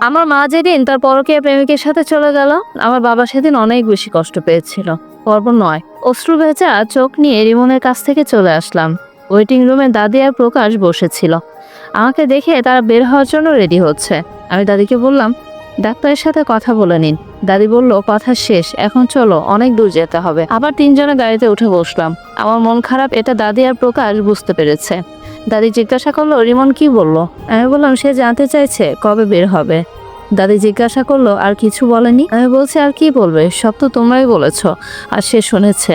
আমার মা যেদিন তার পরকীয়া প্রেমিকের সাথে চলে গেল, আমার বাবা সেদিন অনেক বেশি কষ্ট পেয়েছিল। পর্ব নয়। অশ্রু ভেজা চোখ নিয়ে রিমনের কাছ থেকে চলে আসলাম। ওয়েটিং রুমে দাদি আর প্রকাশ বসেছিল। আমাকে দেখে তারা বের হওয়ার জন্য রেডি হচ্ছে। আমি দাদিকে বললাম, ডাক্তারের সাথে কথা বলে নিন। দাদি বলল, কথা শেষ, এখন চলো, অনেক দূর যেতে হবে। আবার তিনজনে গাড়িতে উঠে বসলাম। আমার মন খারাপ, এটা দাদি আর প্রকাশ বুঝতে পেরেছে। দাদি জিজ্ঞাসা করল, রিমন কি বলল? আমি বললাম, সে জানতে চাইছে কবে বের হবে। দাদি জিজ্ঞাসা করল, আর কিছু বলেনি? আমি বলছি, আর কি বলবে? সব তো তোমরাই বলেছ, আর সে শুনেছে।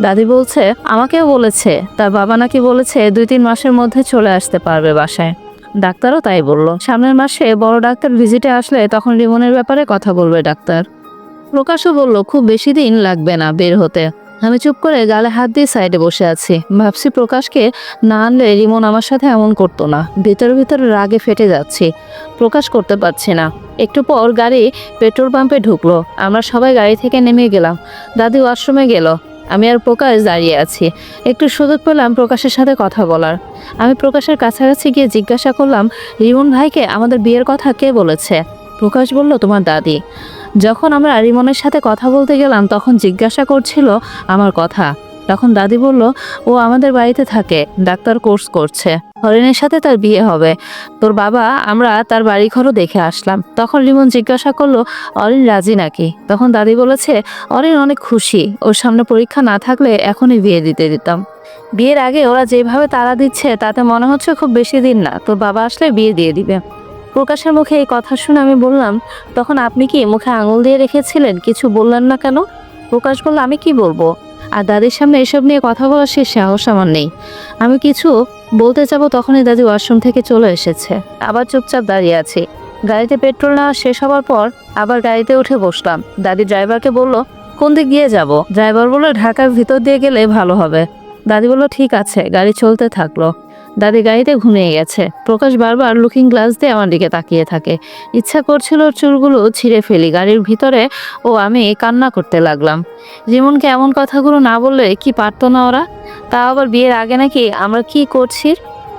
দাদি বলছে, আমাকেও বলেছে, তার বাবা নাকি বলেছে দুই তিন মাসের মধ্যে চলে আসতে পারবে বাসায়। ডাক্তারও তাই বলল। সামনের মাসে বড় ডাক্তার ভিজিটে আসলে তখন রিমনের ব্যাপারে কথা বলবে ডাক্তার। প্রকাশও বলল, খুব বেশি দিন লাগবে না বের হতে। আমি চুপ করে গালে হাত দিয়ে সাইডে বসে আছি। ভাবছি প্রকাশকে না আনলে রিমন আমার সাথে এমন করতো না। ভিতরে ভিতরে রাগে ফেটে যাচ্ছি। প্রকাশ করতে পারছি না। একটু পর গাড়ি পেট্রোল পাম্পে ঢুকলো। আমরা সবাই গাড়ি থেকে নেমে গেলাম। দাদি ওয়াশরুমে গেল। আমি আর প্রকাশ দাঁড়িয়ে আছি। একটু সুযোগ পেলাম প্রকাশের সাথে কথা বলার। আমি প্রকাশের কাছাকাছি গিয়ে জিজ্ঞাসা করলাম, রিমন ভাইকে আমাদের বিয়ের কথা কে বলেছে? প্রকাশ বলল, তোমার দাদি। যখন আমরা রিমনের সাথে কথা বলতে গেলাম, তখন জিজ্ঞাসা করছিল আমার কথা। তখন দাদি বলল, ও আমাদের বাড়িতে থাকে, ডাক্তার কোর্স করছে। হরিণের সাথে তার বিয়ে হবে। তোর বাবা, আমরা তার বাড়ি ঘরও দেখে আসলাম। তখন রিমন জিজ্ঞাসা করল, অরিন রাজি নাকি? তখন দাদি বলেছে, অরিন অনেক খুশি। ওর সামনে পরীক্ষা না থাকলে এখনই বিয়ে দিতে দিতাম। বিয়ের আগে ওরা যেভাবে তারা দিচ্ছে, তাতে মনে হচ্ছে খুব বেশি দিন না। তোর বাবা আসলে বিয়ে দিয়ে দিবে। প্রকাশের মুখে এই কথা শুনে আমি বললাম, তখন আপনি কি মুখে আঙুল দিয়ে রেখেছিলেন? কিছু বললেন না কেন? প্রকাশ বলল, আমি কি বলব? আর দাদির সামনে এসব নিয়ে কথা বলার সে সাহস আমার নেই। আমি কিছু বলতে যাব তখনই দাদি ওয়াশরুম থেকে চলে এসেছে। আবার চুপচাপ দাঁড়িয়ে আছি। গাড়িতে পেট্রোল নেওয়া শেষ হওয়ার পর আবার গাড়িতে উঠে বসলাম। দাদি ড্রাইভারকে বলল, কোন দিক দিয়ে যাব? ড্রাইভার বলল, ঢাকার ভিতর দিয়ে গেলে ভালো হবে। দাদি বলল, ঠিক আছে। গাড়ি চলতে থাকল। দাদি গাড়িতে ঘুমিয়ে গেছে। প্রকাশ বারবার লুকিং গ্লাস দিয়ে আমার দিকে তাকিয়ে থাকে। ইচ্ছা করছিল চুলগুলো ছিঁড়ে ফেলি, গাড়ির ভিতরে ও আমি কান্না করতে লাগলাম। যেমনকে এমন কথাগুলো না বললে কি পারতো না ওরা? তা আবার বিয়ের আগে নাকি আমরা কি করছি?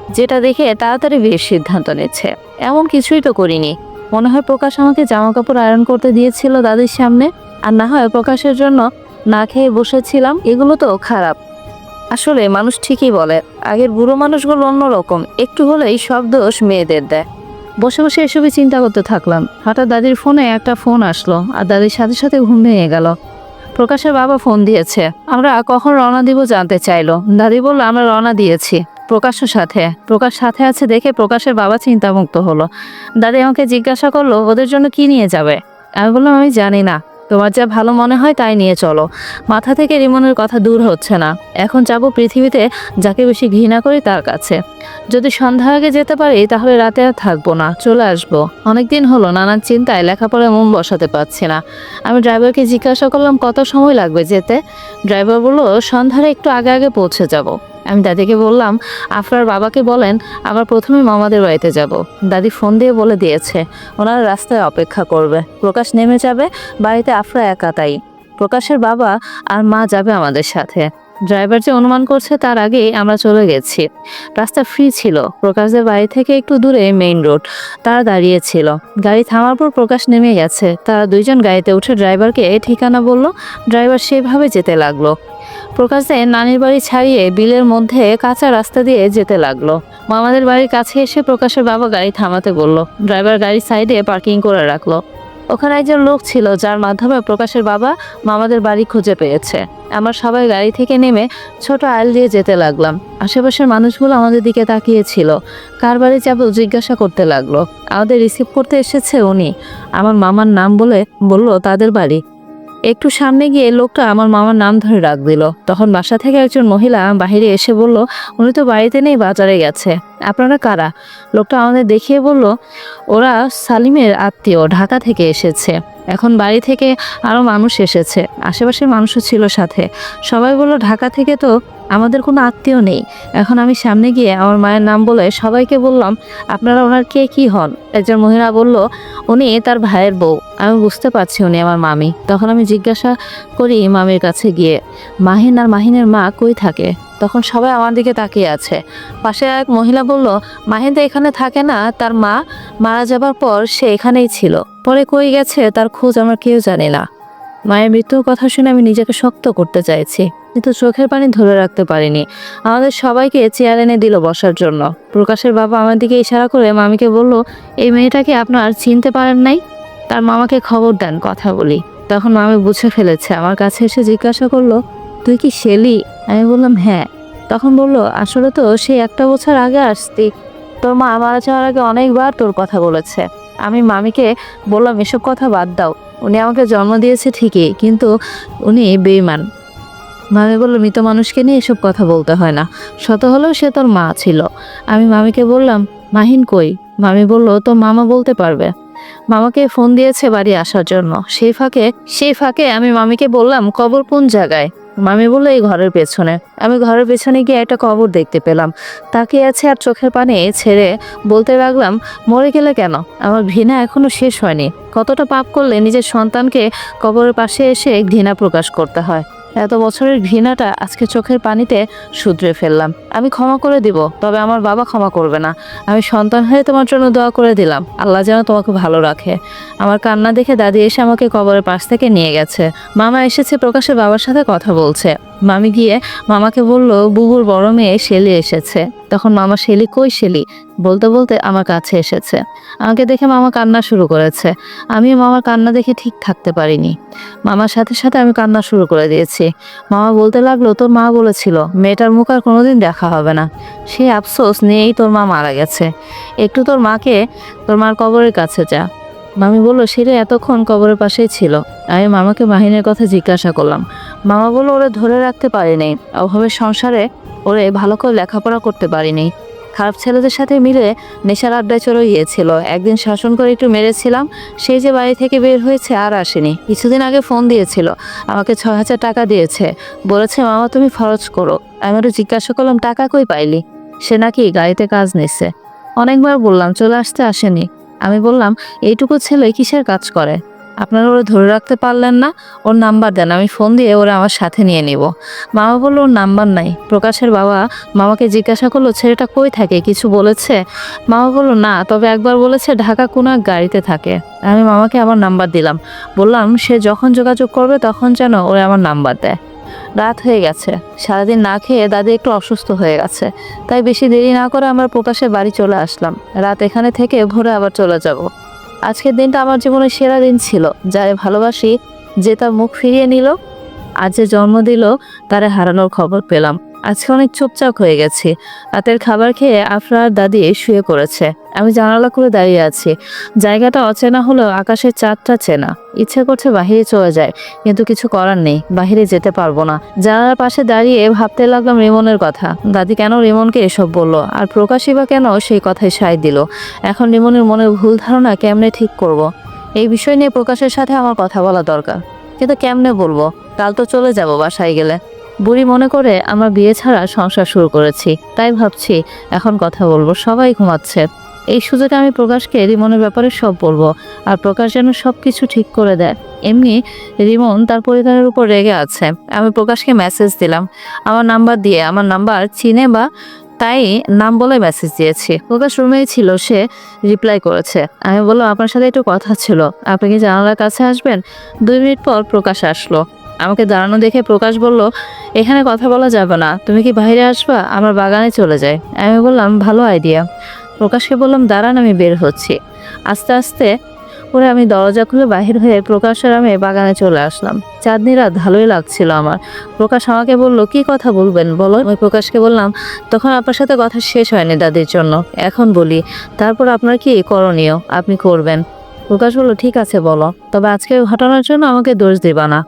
যেটা দেখে তাড়াতাড়ি বিয়ের সিদ্ধান্ত নিচ্ছে। এমন কিছুই তো করিনি। মনে হয় প্রকাশ আমাকে জামা কাপড় আয়রন করতে দিয়েছিল দাদির সামনে। আর না হয় প্রকাশের জন্য না খেয়ে বসেছিলাম। এগুলো তো খারাপ। আসলে মানুষ ঠিকই বলে, আগের বুড়ো মানুষগুলো অন্যরকম, একটু হলেই সব দোষ মেয়েদের দেয়। বসে বসে এসবই চিন্তা করতে থাকলাম। হঠাৎ দাদির ফোনে একটা ফোন আসলো আর দাদির সাথে সাথে ঘুম ভেঙে গেল। প্রকাশের বাবা ফোন দিয়েছে, আমরা কখন রওনা দিব জানতে চাইলো? দাদি বলল, আমরা রওনা দিয়েছি, প্রকাশের সাথে। প্রকাশ সাথে আছে দেখে প্রকাশের বাবা চিন্তামুক্ত হলো। দাদি আমাকে জিজ্ঞাসা করল, ওদের জন্য কি নিয়ে যাবে? আমি বললাম, আমি জানি না। তোমার যা ভালো মনে হয় তাই নিয়ে চলো। মাথা থেকে রিমনের কথা দূর হচ্ছে না। এখন যাব পৃথিবীতে, যাকে বেশি ঘৃণা করি তার কাছে। যদি সন্ধ্যা আগে যেতে পারি, তাহলে রাতে আর থাকব না। চলে আসব। অনেকদিন হলো, নানান চিন্তায় লেখাপড়ায় মন বসাতে পারছি না। আমি ড্রাইভারকে জিজ্ঞাসা করলাম, কত সময় লাগবে যেতে? ড্রাইভার বলল, সন্ধ্যারে একটু আগে আগে পৌঁছে যাব। আমি দাদিকে বললাম আপনার বাবাকে বলেন, আবার প্রথমে মামাদের বাড়িতে যাব। দাদি ফোন দিয়ে বলে দিয়েছে, ওনারা রাস্তায় অপেক্ষা করবে। প্রকাশ নেমে যাবে, বাড়িতে আফরা একা তাই। প্রকাশের বাবা আর মা যাবে আমাদের সাথে। ড্রাইভার যে অনুমান করছে তার আগেই আমরা চলে গেছি। রাস্তা ফ্রি ছিল। প্রকাশদের বাড়ি থেকে একটু দূরে মেইন রোড। তারা দাঁড়িয়ে ছিল। গাড়ি থামার পর প্রকাশ নেমে গেছে। তারা দুইজন গাড়িতে উঠে ড্রাইভারকে এই ঠিকানা বলল। ড্রাইভার সেভাবে যেতে লাগল। প্রকাশে নানির বাড়ি ছাড়িয়ে বিলের মধ্যে কাঁচা রাস্তা দিয়ে যেতে লাগল। মামাদের বাড়ির কাছে এসে প্রকাশের বাবা গাড়ি থামাতে বলল। ড্রাইভার গাড়ির সাইডে পার্কিং করে রাখল। ওখানে একজন লোক ছিল, যার মাধ্যমে প্রকাশের বাবা মামাদের বাড়ি খুঁজে পেয়েছে। আমরা সবাই গাড়ি থেকে নেমে ছোট আইল দিয়ে যেতে লাগলাম। আশেপাশের মানুষগুলো আমাদের দিকে তাকিয়েছিল কার বাড়ি যাব জিজ্ঞাসা করতে লাগল। আমাদের রিসিভ করতে এসেছে উনি। আমার মামার নাম বলে বলল, তাদের বাড়ি। একটু সামনে গিয়ে লোকটা আমার মামার নাম ধরে ডাক দিল। তখন বাসা থেকে একজন মহিলা বাহিরে এসে বলল, উনি তো বাড়িতে নেই, বাজারে গেছে। আপনারা কারা? লোকটা আমাদের দেখিয়ে বলল, ওরা সালিমের আত্মীয়, ঢাকা থেকে এসেছে। এখন বাড়ি থেকে আরও মানুষ এসেছে। আশেপাশের মানুষও ছিল সাথে। সবাই বলল, ঢাকা থেকে তো আমাদের কোনো আত্মীয় নেই। এখন আমি সামনে গিয়ে আমার মায়ের নাম বলে সবাইকে বললাম, আপনারা ওনার কে কি হন? একজন মহিলা বলল, উনি তার ভাইয়ের বউ। আমি বুঝতে পারছি উনি আমার মামি। তখন আমি জিজ্ঞাসা করি মামির কাছে গিয়ে, মাহিন আর মাহিনের মা কই থাকে? তখন সবাই আমার দিকে তাকিয়ে আছে। পাশে এক মহিলা বলল মাহিন তো এখানে থাকে না, তার মা মারা যাবার পর সে এখানেই ছিল। পরে কই গেছে তার খোঁজ আমার কেউ জানি না। মায়ের মৃত্যুর কথা শুনে আমি নিজেকে শক্ত করতে চাইছি, কিন্তু চোখের পানি ধরে রাখতে পারিনি। আমাদের সবাইকে চেয়ার এনে দিল বসার জন্য। প্রকাশের বাবা আমার দিকে ইশারা করে মামিকে বলল, এই মেয়েটাকে আপনার চিনতে পারেন নাই? তার মামাকে খবর দেন, কথা বলি। তখন মামি বুঝে ফেলেছে, আমার কাছে এসে জিজ্ঞাসা করল তুই কি শেলি? আমি বললাম হ্যাঁ। তখন বলল, আসলে তো সেই একটা বছর আগে আসতি তোর মা মারা যাওয়ার আগে অনেকবার তোর কথা বলেছে। আমি মামিকে বললাম, এসব কথা বাদ দাও। উনি আমাকে জন্ম দিয়েছে ঠিকই, কিন্তু উনি বেইমান মামি বলল, মৃত মানুষকে নিয়ে এসব কথা বলতে হয় না। শত হলেও সে তোর মা ছিল। আমি মামিকে বললাম, মাহিন কই? মামি বলল, তোর মামা বলতে পারবে। মামাকে ফোন দিয়েছে বাড়ি আসার জন্য। সেই ফাঁকে সেই ফাঁকে আমি মামিকে বললাম, কবর কোন জায়গায়? মামি বলল, এই ঘরের পেছনে। আমি ঘরের পেছনে গিয়ে একটা কবর দেখতে পেলাম। তাকে আছে আর চোখের পানে ছেড়ে বলতে লাগলাম, মরে গেলে কেন? আমার ঘৃণা এখনও শেষ হয়নি। কতটা পাপ করলে নিজের সন্তানকে কবরের পাশে এসে ঘৃণা প্রকাশ করতে হয়। এত বছরের ঘৃণাটা আজকে চোখের পানিতে শুধরে ফেললাম। আমি ক্ষমা করে দিব, তবে আমার বাবা ক্ষমা করবে না। আমি সন্তান হয়ে তোমার জন্য দোয়া করে দিলাম। আল্লাহ যেন তোমাকে ভালো রাখে। আমার কান্না দেখে দাদি এসে আমাকে কবরের পাশ থেকে নিয়ে গেছে। মামা এসেছে প্রকাশে বাবার সাথে কথা বলছে। মামি গিয়ে মামাকে বলল, বুবুর বড় মেয়ে শেলি এসেছে। তখন মামা, শেলি কই শেলি? বলতে বলতে আমার কাছে এসেছে। আমাকে দেখে মামা কান্না শুরু করেছে। আমিও মামার কান্না দেখে ঠিক থাকতে পারিনি। মামার সাথে সাথে আমি কান্না শুরু করে দিয়েছি। মামা বলতে লাগল, তোর মা বলেছিল, মেয়েটার মুখ আর কোনোদিন দেখা হবে না। সেই আফসোস নিয়েই তোর মা মারা গেছে। একটু তোর মাকে, তোর মার কবরের কাছে যা। মামি বলল সেটা এতক্ষণ কবরের পাশেই ছিল। আমি মামাকে মাহিনের কথা জিজ্ঞাসা করলাম। মামা বলল, ওরা ধরে রাখতে পারেনি। অভাবে সংসারে ওরে ভালো করে লেখাপড়া করতে পারিনি। খারাপ ছেলেদের সাথে মিলে নেশার আড্ডায় চলে গিয়েছিল। একদিন শাসন করে একটু মেরেছিলাম। সেই যে বাড়ি থেকে বের হয়েছে আর আসেনি। কিছুদিন আগে ফোন দিয়েছিল। আমাকে ছ হাজার টাকা দিয়েছে। বলেছে, মামা, তুমি খরচ করো। আমি ওটা জিজ্ঞাসা করলাম, টাকা কই পাইলি? সে নাকি গাড়িতে কাজ নিচ্ছে অনেকবার বললাম, চলে আসতে আসেনি। আমি বললাম, এইটুকু ছেলে কিসের কাজ করে? আপনারা ওরা ধরে রাখতে পারলেন না, ওর নাম্বার দেন, আমি ফোন দিয়ে ওরা আমার সাথে নিয়ে নিব। মামা বলল, ওর নাম্বার নাই। প্রকাশের বাবা মামাকে জিজ্ঞাসা করল, ছেলেটা কই থাকে, কিছু বলেছে? মামা বলল, না, তবে একবার বলেছে ঢাকা কোনো এক গাড়িতে থাকে। আমি মামাকে আমার নাম্বার দিলাম। বললাম, সে যখন যোগাযোগ করবে, তখন যেন ওরা আমার নাম্বার দেয়। রাত হয়ে গেছে। সারাদিন না খেয়ে দাদি একটু অসুস্থ হয়ে গেছে। তাই বেশি দেরি না করে আমরা প্রকাশে বাড়ি চলে আসলাম। রাত এখানে থেকে ভোরে আবার চলে যাব। আজকের দিনটা আমার জীবনে সেরা দিন ছিল। যারে ভালোবাসি, যে তার মুখ ফিরিয়ে নিল আজ যে জন্ম দিল, তারে হারানোর খবর পেলাম। আজকে অনেক চুপচাপ হয়ে গেছি। রাতের খাবার খেয়ে আফরার দাদি শুয়ে পড়েছে। আমি জানালা করে দাঁড়িয়ে আছি। জায়গাটা অচেনা হলেও আকাশের চাঁদটা চেনা। ইচ্ছে করছে বাহিরে চলে যায়, কিন্তু কিছু করার নেই। বাহিরে যেতে পারব না। জানালার পাশে দাঁড়িয়ে ভাবতে লাগলাম রিমনের কথা। দাদি কেন রিমনকে এসব বলল? আর প্রকাশই বা কেন সেই কথায় সায় দিল? এখন রিমনের মনের ভুল ধারণা কেমনে ঠিক করব। এই বিষয় নিয়ে প্রকাশের সাথে আমার কথা বলা দরকার। কিন্তু কেমনে বলব? কাল তো চলে যাব বাসায় গেলে। বুড়ি মনে করে, আমরা বিয়ে ছাড়া সংসার শুরু করেছি। তাই ভাবছি, এখন কথা বলব, সবাই ঘুমাচ্ছে। এই সুযোগে আমি প্রকাশকে রিমনের ব্যাপারে সব বলব। আর প্রকাশ যেন সব কিছু ঠিক করে দেয়। এমনি রিমন তার পরিবারের উপর রেগে আছে। আমি প্রকাশকে মেসেজ দিলাম। আমার নাম্বার দিয়ে, আমার নাম্বার চিনে বা তাই নাম বলে মেসেজ দিয়েছি। প্রকাশ রুমেই ছিল, সে রিপ্লাই করেছে। আমি বললাম, আপনার সাথে একটু কথা ছিল। আপনি কি জানালার কাছে আসবেন? দুই মিনিট পর প্রকাশ আসলো। আমাকে দাঁড়ানো দেখে প্রকাশ বলল, এখানে কথা বলা যাবে না। তুমি কি বাইরে আসবা? আমার বাগানে চলে যাই। আমি বললাম, ভালো আইডিয়া। প্রকাশকে বললাম, দাঁড়ান, আমি বের হচ্ছি। আস্তে আস্তে পরে আমি দরজা খুলে বাহির হয়ে প্রকাশের আমি বাগানে চলে আসলাম। চাঁদনি রাত ভালোই লাগছিল আমার। প্রকাশ আমাকে বলল, কি কথা বলবেন? বলো। আমি প্রকাশকে বললাম, তখন আপনার সাথে কথা শেষ হয়নি দাদির জন্য। এখন বলি। তারপর আপনার কি করণীয়? আপনি করবেন। প্রকাশ বলল, ঠিক আছে, বলো। তবে আজকে ঘটনার জন্য আমাকে দোষ দিবা না।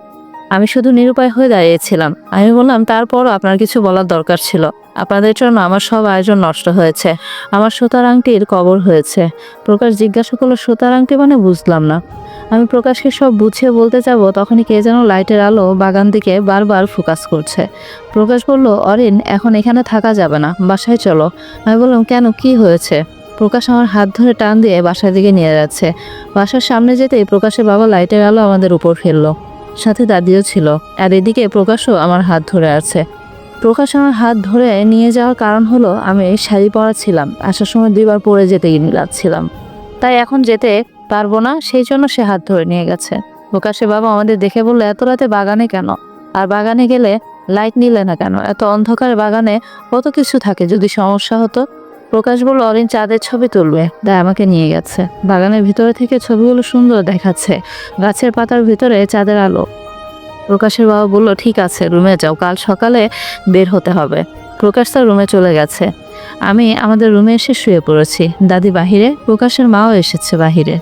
আমি শুধু নিরুপায় হয়ে দাঁড়িয়েছিলাম। আমি বললাম, তারপরও আপনার কিছু বলার দরকার ছিল। আপনাদের জন্য আমার সব আয়োজন নষ্ট হয়েছে। আমার সুতার আংটির কবর হয়েছে। প্রকাশ জিজ্ঞাসা করল সুতার আংটি মানে বুঝলাম না। আমি প্রকাশকে সব বুঝিয়ে বলতে যাব, তখনই কে যেন লাইটের আলো বাগান দিকে বারবার ফোকাস করছে। প্রকাশ বলল, অরিন, এখন এখানে থাকা যাবে না। বাসায় চলো। আমি বললাম, কেন? কি হয়েছে? প্রকাশ আমার হাত ধরে টান দিয়ে বাসার দিকে নিয়ে যাচ্ছে। বাসার সামনে যেতেই প্রকাশের বাবা লাইটের আলো আমাদের উপর ফেলল। সাথে দাদিও ছিল। আর এদিকে প্রকাশও আমার হাত ধরে আছে। প্রকাশ আমার হাত ধরে নিয়ে যাওয়ার কারণ হলো, আমি শাড়ি পরা ছিলাম। আসার সময় দুইবার পরে যেতে যাচ্ছিলাম তাই এখন যেতে পারব না, সেই জন্য সে হাত ধরে নিয়ে গেছে। প্রকাশের বাবা আমাদের দেখে বলল, এত রাতে বাগানে কেন? আর বাগানে গেলে লাইট নিলে না কেন? এত অন্ধকার বাগানে কত কিছু থাকে যদি সমস্যা হতো? প্রকাশ বলল, অরিন চাঁদের ছবি তুলবে। তাই আমাকে নিয়ে গেছে। বাগানের ভিতরে থেকে ছবিগুলো সুন্দর দেখাচ্ছে। গাছের পাতার ভিতরে চাঁদের আলো। প্রকাশের বাবা বলল, ঠিক আছে, রুমে যাও। কাল সকালে বের হতে হবে। প্রকাশ তার রুমে চলে গেছে। আমি আমাদের রুমে এসে শুয়ে পড়েছি। দাদি বাহিরে, প্রকাশের মাও এসেছে বাহিরে।